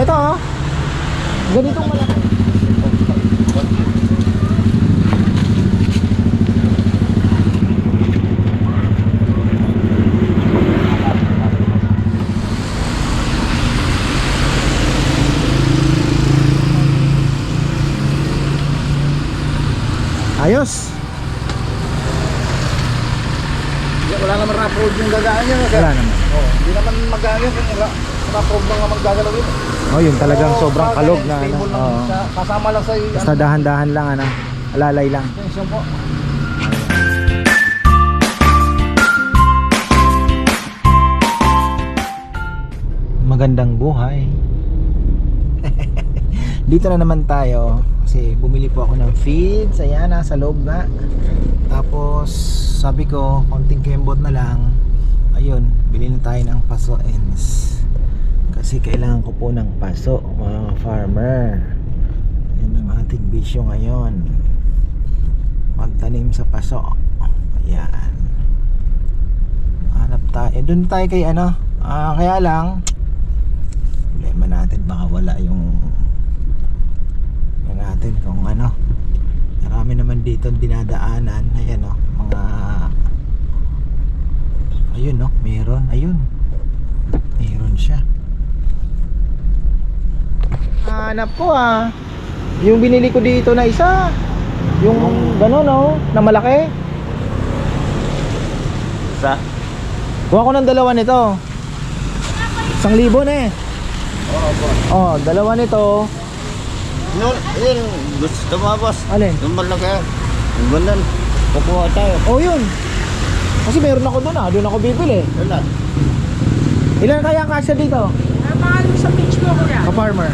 Ito oh. Ganitong malaki. Ayos. Wala naman rough yung gagaan niya. Wala naman. Oh, hindi naman magaan yun. Kung ra- rough road lang naman gagalaw yun. Oh, yun talagang sobrang kalog na ano. lang Oo. siya. Kasama lang sa Basta dahan-dahan lang ano. Alalay lang. Attention po. Magandang buhay. Dito na naman tayo kasi bumili po ako ng feeds. Ayan, nasa loob na. Tapos sabi ko, konting kembot na lang. Ayun, bili na tayo ng paso ends. Kasi kailangan ko po ng paso, mga farmer. Yan ang ating bisyo ngayon. Magtanim sa paso. Ayan. Hanap tayo. Doon tayo kay ano. Ah, kaya lang, problema natin baka wala yung natin kung ano marami naman dito dinadaanan ayan o mga ayun no meron ayun meron siya hanap ko ah yung binili ko dito na isa yung gano'n no na malaki Sa? kuha ko ng dalawa nito isang libo na eh Oo po. oh dalawa nito No, yun. Gusto mo boss. alin Yung malaki. Yung ganun. Kukuha tayo. Oh, yun. Kasi meron ako doon ah. Doon ako bibili. Wala. Ilan kaya ang kasya dito? Pangalan sa page mo, kuya. Ka-farmer.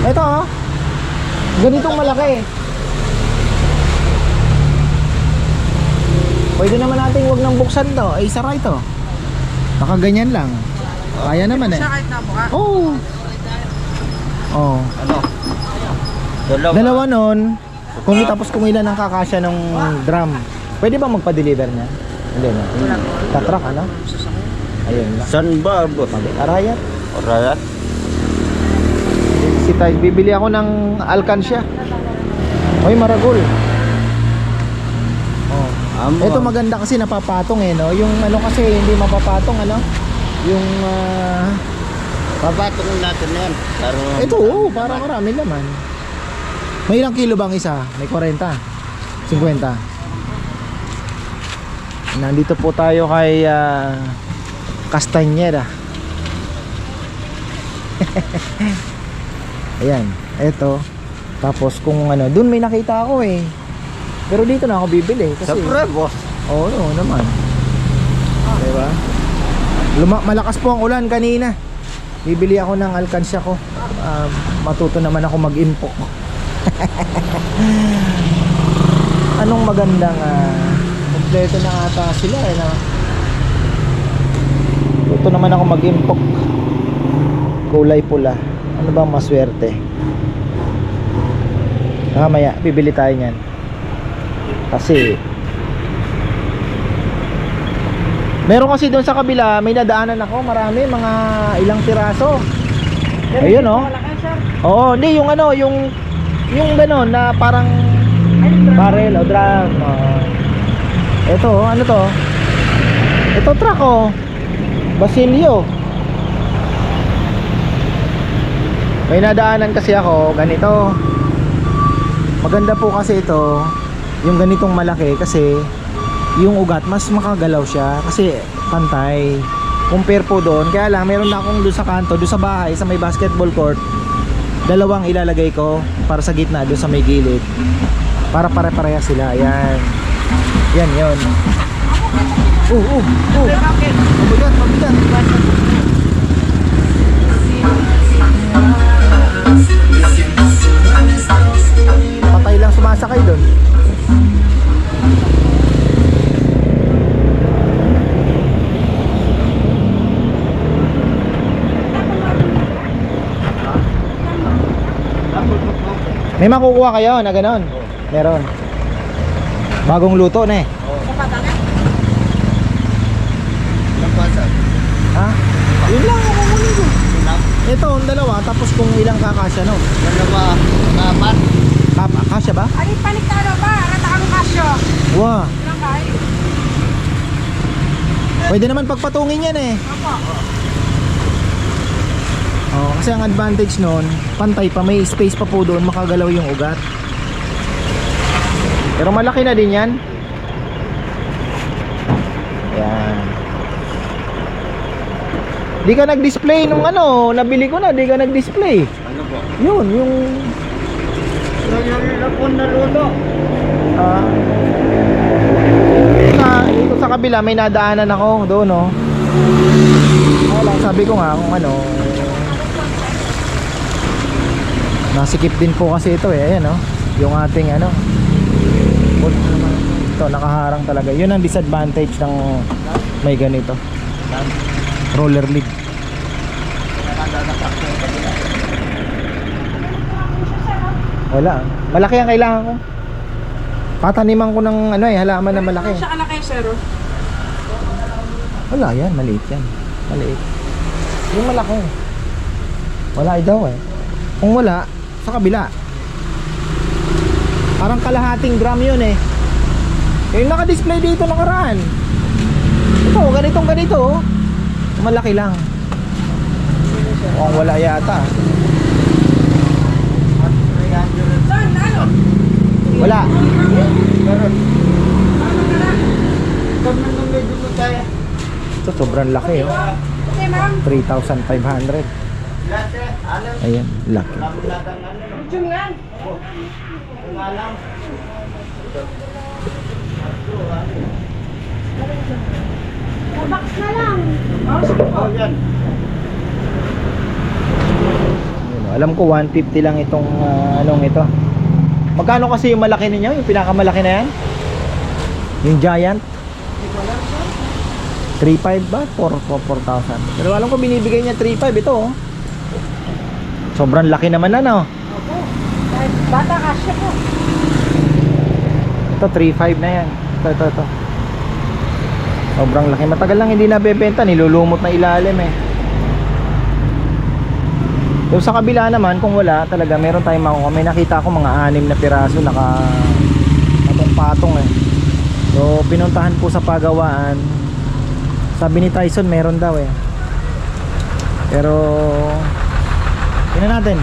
Ito oh. Ganitong malaki. Pwede naman nating wag nang buksan to. Ay, sara ito. Baka ganyan lang. Kaya naman eh. Kahit nabuka. Oh. Oh. Ano? Dalawa. Dalawa nun. Kung tapos kung ilan ang kakasya ng drum. Pwede ba magpa-deliver niya? Hindi na. Tatrak ano? Ayun lang. San ba boss? Arayat. Si Tay, bibili ako ng alkansya. Hoy, maragol. Oh. Amo. Ito maganda kasi napapatong eh, no? Yung ano kasi hindi mapapatong, ano? Yung ah, Papatong natin na yan. Pero, ito, oh, para marami naman. May ilang kilo bang isa? May 40. 50. Nandito po tayo kay ah, Castañeda. Ayan, eto. Tapos kung ano, dun may nakita ako eh. Pero dito na ako bibili kasi Siyempre boss. Oo, oo naman. Diba? Luma malakas po ang ulan kanina. Bibili ako ng alkansya ko. Ah, matuto naman ako mag-impo. Anong magandang ah, kompleto na ata sila eh na. Tuto naman ako mag-impok. Kulay pula. Ano ba ang maswerte? Mamaya, bibili tayo niyan. Kasi Meron kasi doon sa kabila, may nadaanan ako, marami, mga ilang piraso. Ayun oh. Malaki, sir. Oo, hindi yung ano, yung yung gano'n na parang barrel o drum. oo. ito, oh, ano to? Ito truck oh. Basilio. May nadaanan kasi ako, ganito. Maganda po kasi ito, yung ganitong malaki kasi yung ugat mas makagalaw siya kasi pantay. Compare po doon, kaya lang meron na akong doon sa kanto, doon sa bahay, sa may basketball court. Dalawang ilalagay ko para sa gitna doon sa may gilid. Para pare-pareha sila. Yan. Yan. Uh, uh, uh. Bakit? Mabigat, mabigat. Patay lang sumasakay doon. May makukuha kayo na ganon? Meron. Bagong luto na eh. Sa patangan? Ilang pasa? Ha? Yun lang ang kukunin ko. Sinap. Ito, ang dalawa. Tapos kung ilang kakasya no? Dalawa, apat. Kap kasya ba? Ari panik ka ano ba? Rata kang kasyo. Wow. Ilang kay? Pwede naman pagpatungin yan eh. Opo. Oh, kasi ang advantage noon, pantay pa, may space pa po doon, makagalaw yung ugat. Pero malaki na din yan. Yan. Di ka nag-display nung ano, nabili ko na, di ka nag-display. Ano po? Yun, yung Nangyari po na luto. ah sa, dito sa kabila may nadaanan ako doon, no. Wala, sabi ko nga kung ano Nasikip din po kasi ito eh, ayan no. Yung ating ano. Ito nakaharang talaga. Yun ang disadvantage ng may ganito. Roller league. Wala. Malaki ang kailangan ko. Pataniman ko ng ano eh, halaman na malaki. Siya Sero. Wala yan, maliit yan. Maliit. Yung malaki. Wala daw eh. Kung wala, sa kabila. Parang kalahating gram yun eh. Yung naka-display dito nakaraan. Ito, ganitong ganito oh. Malaki lang. Mukhang wala yata. Wala. Ito, sobrang laki oh. Okay, ma'am. 3,500. Lahat eh, alam. Ayan, laki. Latang ano. Box na lang. Oh, sige po. Yan. Alam ko 150 lang itong ah, anong ito. Magkano kasi yung malaki ninyo? Yung pinakamalaki na yan? Yung giant? 3.5 ba? 4 4,000. Pero alam ko binibigay niya 3.5 ito oh. Sobrang laki naman na no. Opo. Bata kasyo po. Ito 3.5 na yan. Ito, ito, ito. Sobrang laki. Matagal lang hindi nabebenta. Nilulumot na ilalim eh. Yung sa kabila naman, kung wala talaga, meron tayong makuha. May nakita ako mga anim na piraso naka patong-patong eh. So, pinuntahan po sa pagawaan. Sabi ni Tyson, meron daw eh. Pero, tingnan natin.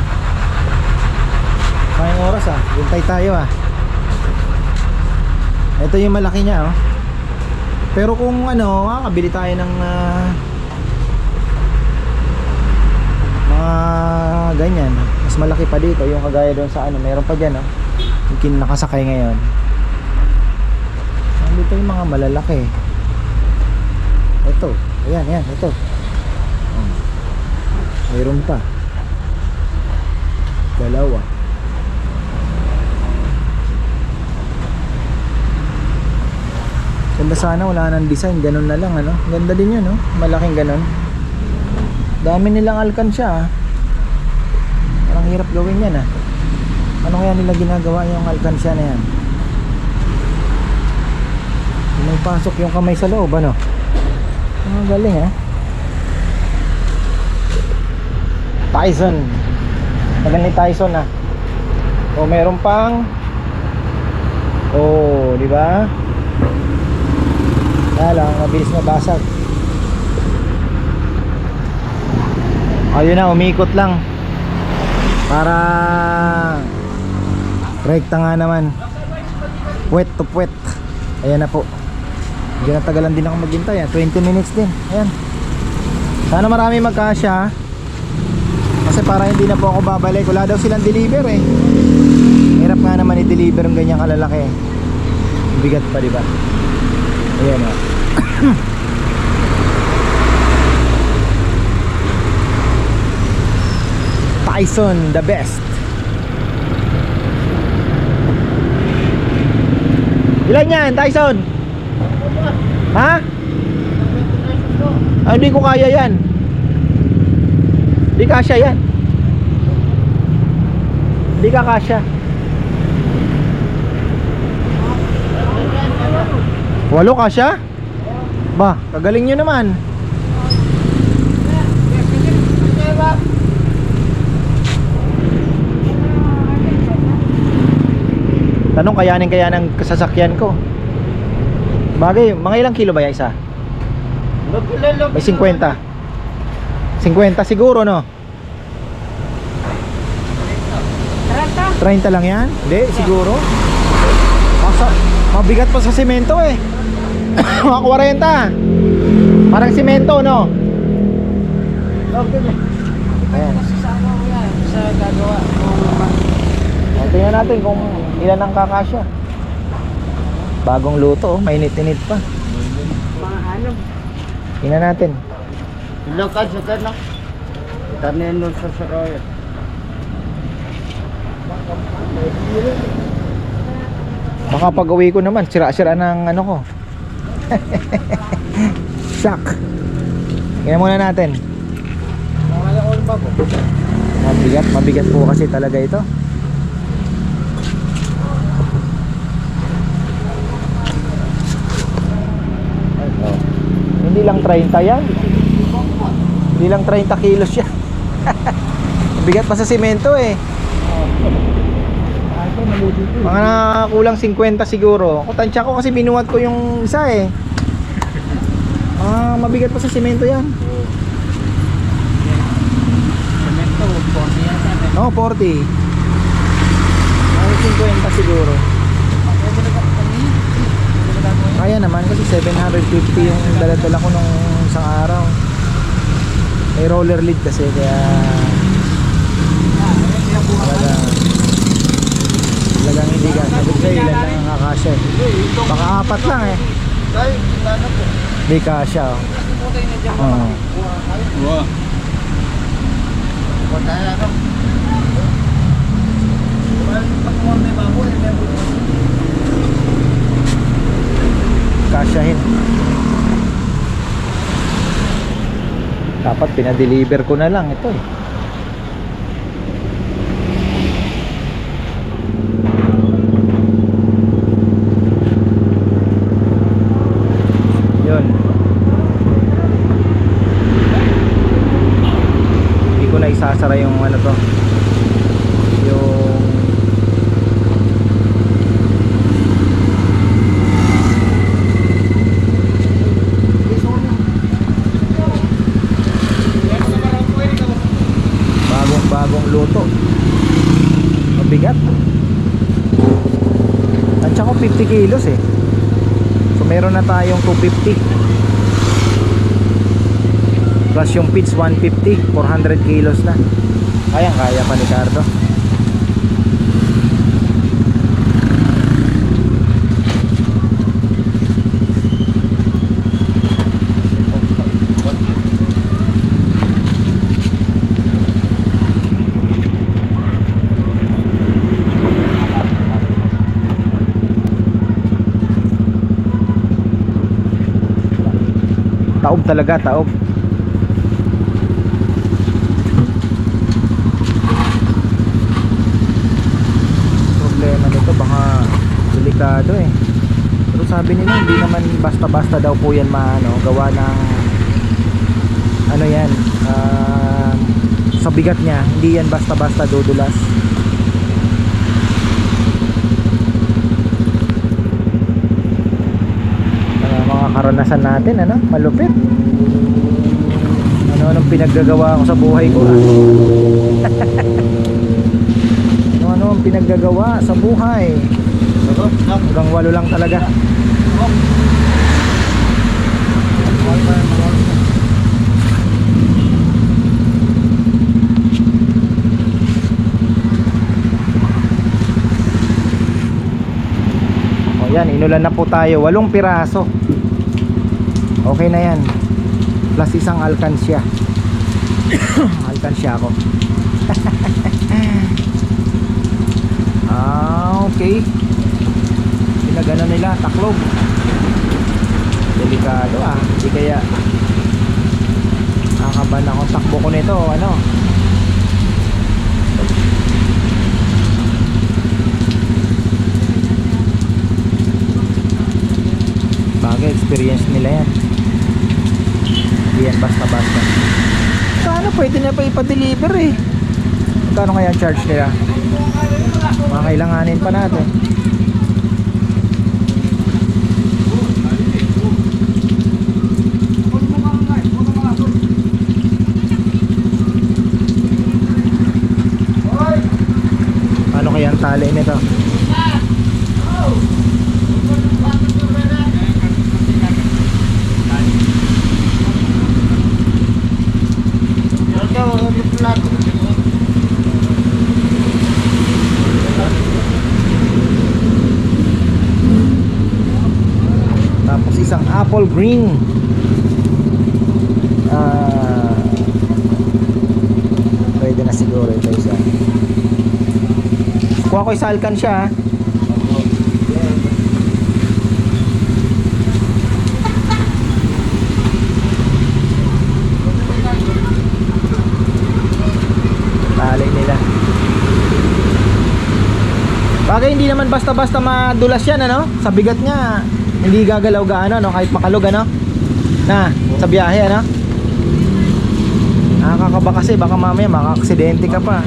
Mayang oras ah. Hintay tayo ah. Ito yung malaki niya oh. Pero kung ano, makakabili tayo ng ah, mga ganyan. Mas malaki pa dito yung kagaya doon sa ano, meron pa diyan oh. Yung kin nakasakay ngayon. Nandito yung mga malalaki. Ito, ayan, ayan, ito. Oh. Mayroon pa. Dalawa. Ganda sana wala nang design, ganun na lang ano. Ganda din yun, no? Malaking ganun. Dami nilang alkansya, ah. Parang hirap gawin yan, ah. Ano kaya nila ginagawa yung alkansya na yan? May pasok yung kamay sa loob, ano? Ang galing, ah. Tyson. Tagal ni Tyson, ah. O, meron pang Oh, di ba? Kaya lang, mabilis mabasag. Ayun na, umikot lang. Para rekta nga naman. Puwet to puwet. Ayan na po. Hindi na tagalan din ako maghintay. ah. 20 minutes din. Ayan. Sana marami magkasya. Kasi para hindi na po ako babalik. Wala daw silang deliver eh. Hirap nga naman i-deliver ng ganyang kalalaki. Bigat pa, di ba? Ayan o. Tyson, the best. Ilan yan, Tyson? Ha? Ah, hindi ko kaya yan. Hindi kasya yan. Hindi ka kasya. Walo ka siya? Ba, kagaling nyo naman. Tanong kayanin kaya ng sasakyan ko. Bagay, mga ilang kilo ba yan isa? May 50. 50 siguro no? 30 lang yan? Hindi, siguro. Masa, mabigat pa sa semento eh. Mga 40. Parang semento, no? Ayan. Sa gagawa. Tingnan natin kung ilan ang kakasya. Bagong luto, oh. mainit-init pa. Mga ano. Tingnan natin. Ilang ka sa tanong? Tanin nun sa saroya. Baka pag uwi ko naman, sira-sira ng ano ko. Shock. Tingnan muna natin. Mabigat, mabigat po kasi talaga ito. Ito. Hindi lang 30 yan. Hindi lang 30 kilos yan. Mabigat pa sa simento eh. Mga kulang 50 siguro. Ako tansya ko kasi binuhat ko yung isa eh. Ah, mabigat pa sa simento yan. Semento, konti yan sa atin. No, 40. Mga 50 siguro. Kaya naman kasi 750 yung dala-dala ko nung isang araw. May roller lid kasi kaya talaga talagang hindi ka sabi ko sa'yo, ilan lang ang kakasya eh. Baka apat lang eh. Hindi kasya oh. Oo. Wow. Kasyahin. Dapat pinadeliver ko na lang ito eh. Yun. Hindi ko na isasara yung ano to. Yung bagong bagong luto mabigat at saka 50 kilos eh so meron na tayong 250 plus yung pitch 150 400 kilos na. Kaya kaya pa ni Cardo talaga taob problema nito baka delikado eh. Pero sabi nila hindi naman basta-basta daw po yan maano gawa ng ano yan ah, sa bigat niya hindi yan basta-basta dudulas Mga karanasan natin ano? Malupit. Ano anong pinaggagawa ko sa buhay ko ano ano pinaggagawa sa buhay? Hanggang walo lang talaga. Yan inulan na po tayo. Walong piraso okay na yan. Plus isang alkansya. Alkansya ako. Ah okay. Pinagano nila taklob delikado ah. Hindi kaya nakakaban ako. Takbo ko nito ano? Bagay experience nila yan yan basta-basta. Sana pwede na pa ipa-deliver eh. Magkano kaya charge nila? Makakailanganin pa natin. Ano kaya ang tali nito? Oh! Apple green. Ah, pwede na siguro ito isa. Kuha ko isa alkansya ha. Tali nila. Bagay hindi naman basta-basta madulas yan ano? Sa bigat niya, hindi gagalaw gaano no kahit makalog ano? Na, sa biyahe ano? Nakakaba kasi baka mamaya makaaksidente ka pa.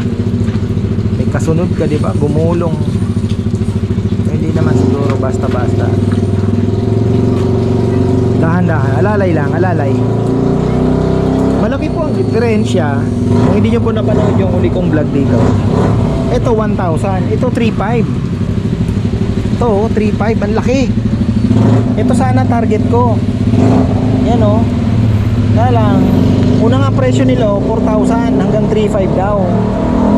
May kasunod ka, di ba? Gumulong. Hindi naman siguro basta-basta. Dahan-dahan, alalay lang, alalay. Malaki po ang diferensya. Kung hindi nyo po napanood yung uli kong vlog dito. Ito 1,000, ito 3,500. Ito 3,500, ang laki. Ito sana target ko. Yan o. Kaya lang, una nga presyo nila 4,000 hanggang 3,500 daw.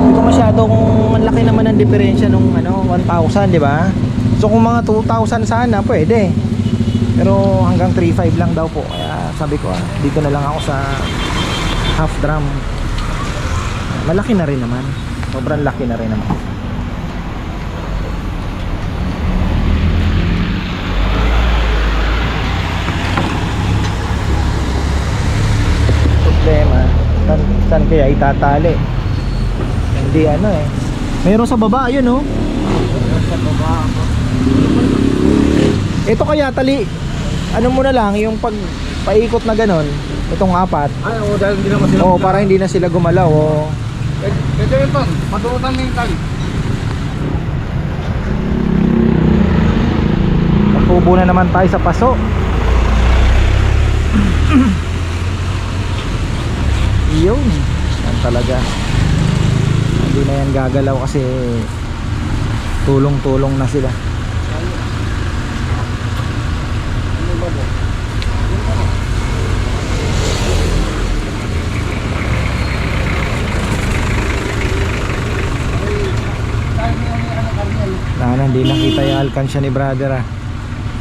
Hindi ko masyadong malaki naman ang diferensya nung ano, 1,000, di ba? So kung mga 2,000 sana, pwede. Pero hanggang 3,500 lang daw po. Kaya sabi ko, ah, dito na lang ako sa half drum. Malaki na rin naman. Sobrang laki na rin naman. Problema, saan, saan kaya itatali? Hindi ano eh. Meron sa baba, yun oh. Sa baba. Ito kaya tali, ano mo na lang, yung pag paikot na ganon, itong apat. Ay, oo, dahil hindi naman sila. Oh, para hindi na sila gumalaw. Oh. Ito yun, Ton. Maturutan mo yung tali. Nagtubo na naman tayo sa paso. Yun. Yan talaga. Hindi na yan gagalaw kasi tulong-tulong na sila. Sana hindi nakita yung alkansya ni brother ah.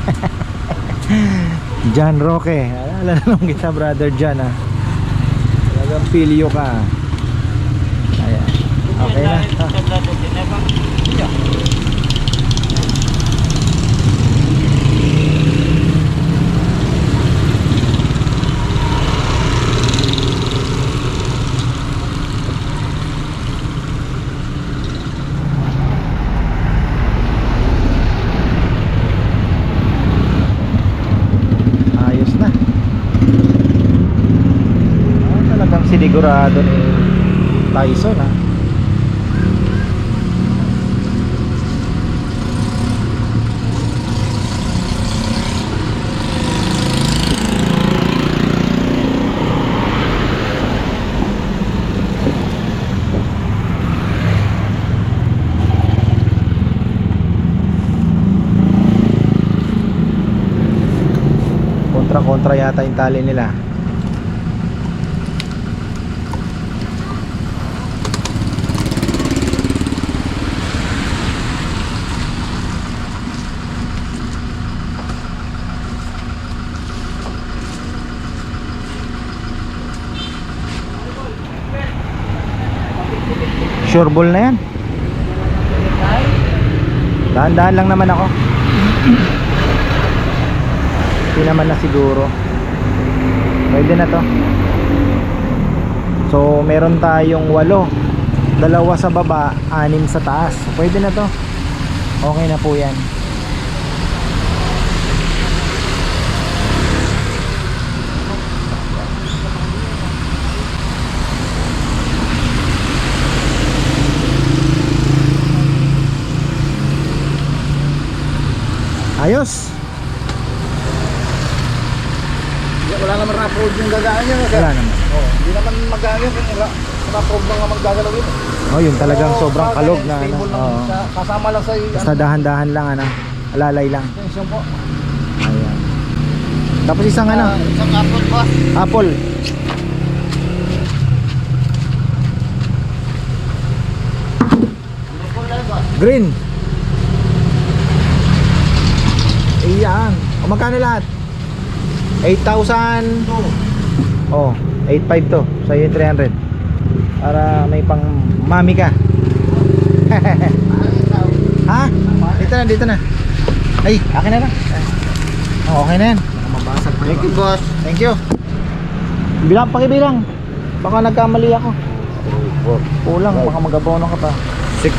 John Roque. Alala na nung kita brother John ah. Pilyo ka. Ayan. Okay na. Ha? Ayos na. Ah, sinigurado ni Tyson ah. Kontra-kontra yata yung tali nila. Sure ball na yan. Dahan-dahan lang naman ako. Hindi naman na siguro. Pwede na to. So, meron tayong walo. Dalawa sa baba, anim sa taas. Pwede na to. Okay na po yan. Ayos. Wala naman rough road yung gagaan niya. Wala naman. Oh, hindi naman magaan yun. Kung ra- na-prove mga maggagalaw yun. Oh, yung talagang Oo, sobrang kalog na ano. lang. Oo. Sa- Kasama lang sa Basta dahan-dahan lang ano. Alalay lang. Attention po. Ayan. Tapos isang ano, Ah, isang apple boss. apple. Lang. Green. Iyan. O magkano lahat? 8,000. Oh, 8,500 to. Sa iyo 300. Para may pang mami ka. ha? Dito na, dito na. Ay, akin na lang. Oh, okay na yan. Mabasag pa Thank you boss. Thank you. Bilang, pakibilang. Baka nagkamali ako. Kulang, baka magabono ka pa. 6,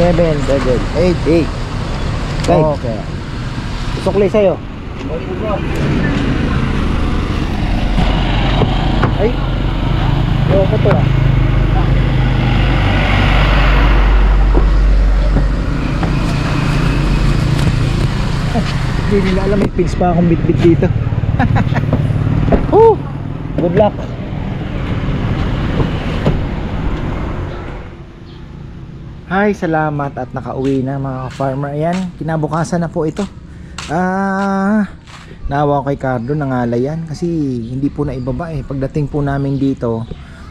7, 7, 8, 8. Okay. Sukli sa'yo. Ay. Oo, ko to ah. Hindi nila alam may pins pa akong bitbit dito. Woo! Good luck. Hi, salamat at nakauwi na mga farmer. Ayan, kinabukasan na po ito. Ah, nawa kay Cardo nangalay yan kasi hindi po na ibaba eh. Pagdating po namin dito,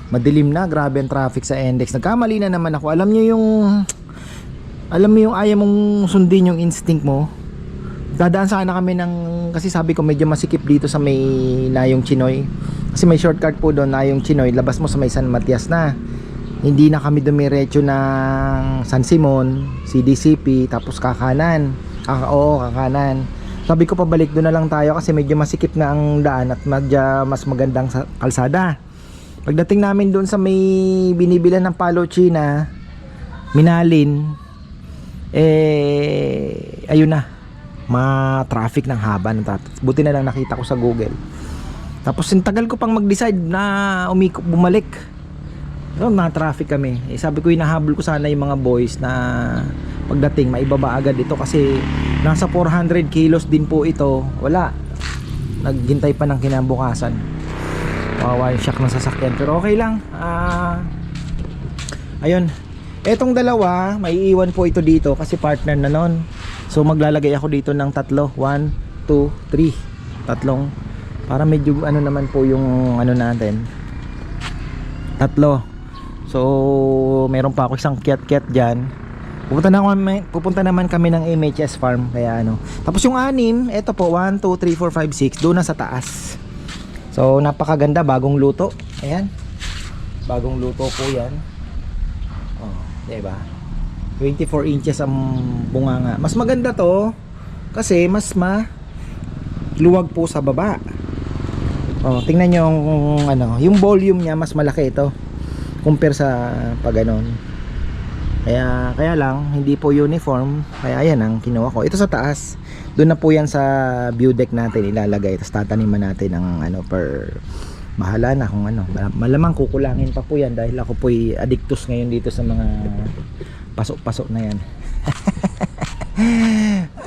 madilim na, grabe ang traffic sa index. Nagkamali na naman ako. Alam niyo yung alam mo yung ayaw mong sundin yung instinct mo. Dadaan sana kami ng kasi sabi ko medyo masikip dito sa may Nayong Chinoy. Kasi may shortcut po doon Nayong Chinoy, labas mo sa may San Matias na hindi na kami dumiretso ng San Simon, CDCP, tapos kakanan. Ah, oo, kakanan. Sabi ko pabalik doon na lang tayo kasi medyo masikip na ang daan at medyo mas magandang sa- kalsada. Pagdating namin doon sa may binibilan ng Palo China, Minalin, eh, ayun na, ma-traffic ng haba ng traffic. Buti na lang nakita ko sa Google. Tapos yung ko pang mag-decide na umikot, bumalik. So, na-traffic kami. Eh, sabi ko, hinahabol ko sana yung mga boys na pagdating, maibaba agad ito kasi nasa 400 kilos din po ito. Wala. Naghintay pa ng kinabukasan. Kawawa yung shock ng sasakyan. Pero okay lang. Ah, ayun. Etong dalawa, may iwan po ito dito kasi partner na nun. So maglalagay ako dito ng tatlo. 1, 2, 3. Tatlong. Para medyo ano naman po yung ano natin. Tatlo. So, meron pa ako isang kiat-kiat dyan. Pupunta, na kami, pupunta naman kami ng MHS farm. Kaya ano. Tapos yung anim, eto po, 1, 2, 3, 4, 5, 6. Doon na sa taas. So, napakaganda. Bagong luto. Ayan. Bagong luto po yan. Oh, diba? 24 inches ang bunganga. Mas maganda to kasi mas ma luwag po sa baba. Oh, tingnan niyo yung ano, yung volume niya mas malaki ito compare sa pag ganon. Kaya kaya lang hindi po uniform. Kaya ayan ang kinuha ko. Ito sa taas. Doon na po yan sa view deck natin ilalagay. Tapos tataniman natin ng ano per bahala na kung ano. Malamang kukulangin pa po yan dahil ako po'y addictus ngayon dito sa mga pasok-pasok na yan.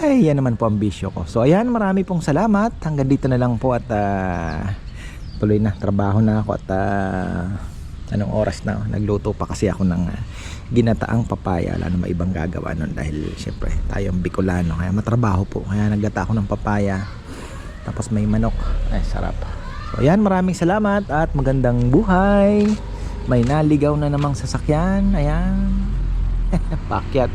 Ay, yan naman po ang ko. So, ayan, marami pong salamat. Hanggang dito na lang po at ah, tuloy na. Trabaho na ako at ah, anong oras na. Nagluto pa kasi ako ng ah, ginataang papaya. Wala na ibang gagawa nun dahil syempre tayong Bicolano. Kaya matrabaho po. Kaya naggata ako ng papaya. Tapos may manok. Ay, sarap. So, ayan, maraming salamat at magandang buhay. May naligaw na namang sasakyan. Ayan. Pakyat.